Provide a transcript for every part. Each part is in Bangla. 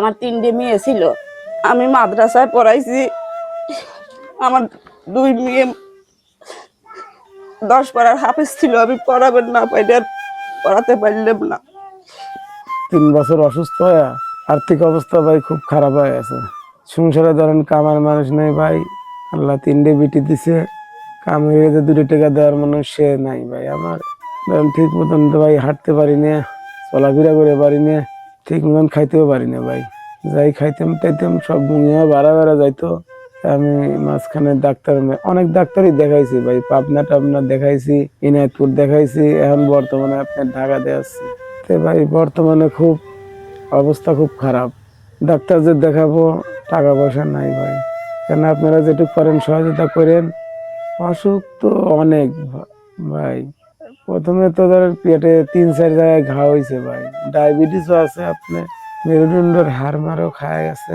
আমার তিনটে মেয়ে ছিল। আমি মাদ্রাসায় পড়াইছি। আমার দুই মেয়ে দশ পাড়ার হাফেজ ছিল। আমি পড়াবেন না পাইলে পড়াতে পারলাম না। তিন বছর অসুস্থ হয়ে আর্থিক অবস্থা ভাই খুব খারাপ হয়ে গেছে। সংসারে ধরেন কামার মানুষ নেই ভাই। আল্লাহ তিনটে বিটি দিছে। কামের যে দুটো টাকা দেওয়ার মানুষ সে নাই ভাই। আমার ধরেন ঠিক মতন তো ভাই হাঁটতে পারি না, চলাফেরা করে পারি না। ঠিক মতন খাইতেও পারি না ভাই। যাই খাইতাম তাইতাম সব নিয়ে বাড়া বেড়া যাইতো। আমি মাঝখানে ডাক্তার, অনেক ডাক্তারই দেখাইছি ভাই। পাবনা টাবনা দেখাইছি, ইনায়তপুর দেখাইছি, এখন বর্তমানে আপনার ঢাকাতে আসছি তো ভাই, বর্তমানে খুব অবস্থা খুব খারাপ। ডাক্তার যে দেখাবো, টাকা পয়সা নাই ভাই। কেন আপনারা যেটুকু পারেন সহযোগিতা করেন। অসুখ তো অনেক ভাই। প্রথমে তো ধর পেটে তিন, চার জায়গায় ঘা হয়েছে ভাই। ডায়াবেটিসও আছে আপনি মেরুদণ্ডের হাড় মারও খায় গেছে।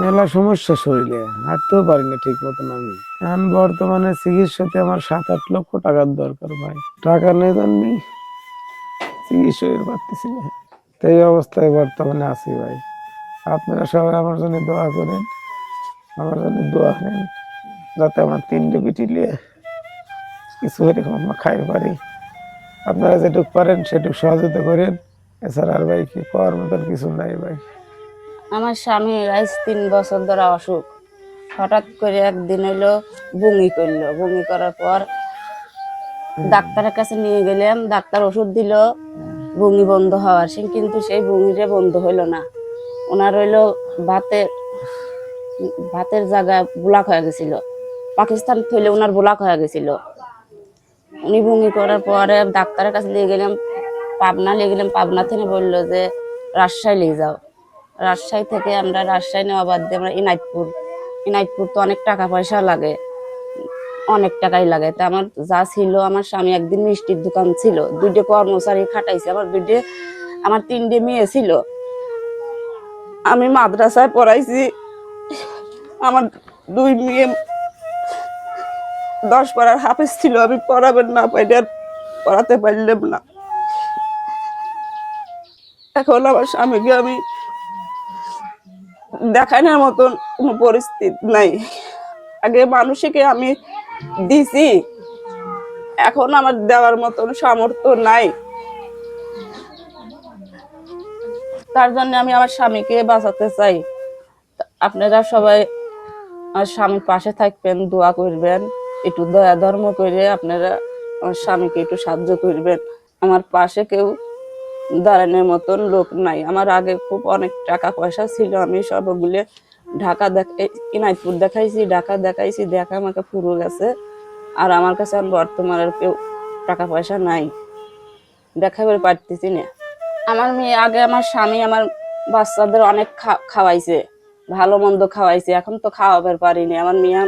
মেলা সমস্যা শরীরে, হাঁটতেও পারি না ঠিক মতন আমি। এখন বর্তমানে চিকিৎসাতে আমার সাত, আট লক্ষ টাকার দরকার ভাই। টাকা নেই জাননি চিকিৎসা পারতেছি না। তো এই অবস্থায় বর্তমানে আছি ভাই। আপনারা সবাই আমার জন্য দোয়া করেন, আমার জন্য দোয়া নেন, যাতে আমার তিনটে বিটি নিয়ে কিছু এরকম আমরা খাই পারি। আপনারা যেটুকু পারেন, সেটুকু সহযোগিতা করেন। এছাড়া আর ভাই কি পাওয়ার মতন কিছু নাই ভাই। আমার স্বামী আজ তিন বছর ধরে অসুখ। হঠাৎ করে একদিন হইল বমি করল। বমি করার পর ডাক্তারের কাছে নিয়ে গেলাম, ডাক্তার ওষুধ দিল, বমি বন্ধ হওয়ার সে কিন্তু সেই বমিটা বন্ধ হইল না। ওনার হইল ভাতের ভাতের জায়গায় ব্লক হয়ে গেছিল। পাকিস্তান থইলে ওনার ব্লক হয়ে গেছিল। উনি ভঙ্গি করার পরে ডাক্তারের কাছে নিয়ে গেলাম, পাবনা নিয়ে গেলাম। পাবনা থেকে বলল যে, রাজশাহী নিয়ে যাও। রাজশাহী থেকে আমরা রাজশাহী নেওয়া বাদ দিয়ে আমরা ইনাইতপুর ইনাইতপুর তো অনেক টাকা পয়সা লাগে, অনেক টাকাই লাগে। তা আমার যা ছিল, আমার স্বামী একদিন মিষ্টির দোকান ছিল, দুইটে কর্মচারী খাটাইছে। আমার দুইটে, আমার তিনটে মেয়ে ছিল। আমি মাদ্রাসায় পড়াইছি। আমার দুই মেয়ে দশ পাড়ার হাফেজ ছিল, আমি পড়াবেন না, পাইলে আর পড়াতে পারলাম না। এখন আমার স্বামীকে আমি দেখানোর মতন কোনো পরিস্থিতি নাই। আগে মানুষকে আমি দিছি, এখন আমার দেওয়ার মতন সামর্থ্য নাই। তার জন্য আমি আমার স্বামীকে বাঁচাতে চাই। আপনারা সবাই আমার স্বামীর পাশে থাকবেন, দোয়া করবেন। একটু দয়া ধর্ম করে আপনারা আমার স্বামীকে একটু সাহায্য করবেন। আমার পাশে কেউ দাঁড়ানোর মতন লোক নাই। আমার আগে খুব অনেক টাকা পয়সা ছিল। আমি সবগুলো ঢাকা দেখ এই ইনাইতপুর দেখাইছি, ঢাকা দেখাইছি, দেখা আমাকে পুরো গেছে। আর আমার কাছে বর্তমানে কেউ টাকা পয়সা নাই। দেখাবার পারতেছি না। আমার মেয়ে আগে আমার স্বামী আমার বাচ্চাদের অনেক খাওয়াইছে, ভালো মন্দ খাওয়াইছে। এখন তো খাওয়াবার পারিনি আমার মেয়ে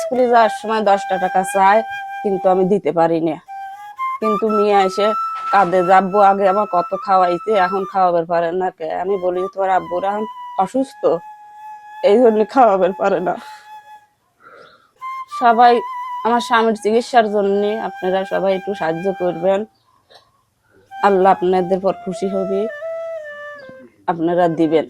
স্কুলে যাওয়ার সময় দশটা টাকা চায়, কিন্তু আমি দিতে পারি না কিন্তু মেয়ে এসে কাঁদে যাব আগে আমার কত খাওয়াইছে, এখন খাওয়াবার পারে না কে? আমি বলি, তোমার আব্বুরা এখন অসুস্থ, এই জন্য খাওয়াবার পারে না। সবাই আমার স্বামীর চিকিৎসার জন্য আপনারা সবাই একটু সাহায্য করবেন। আল্লাহ আপনাদের পর খুশি হবে, আপনারা দিবেন।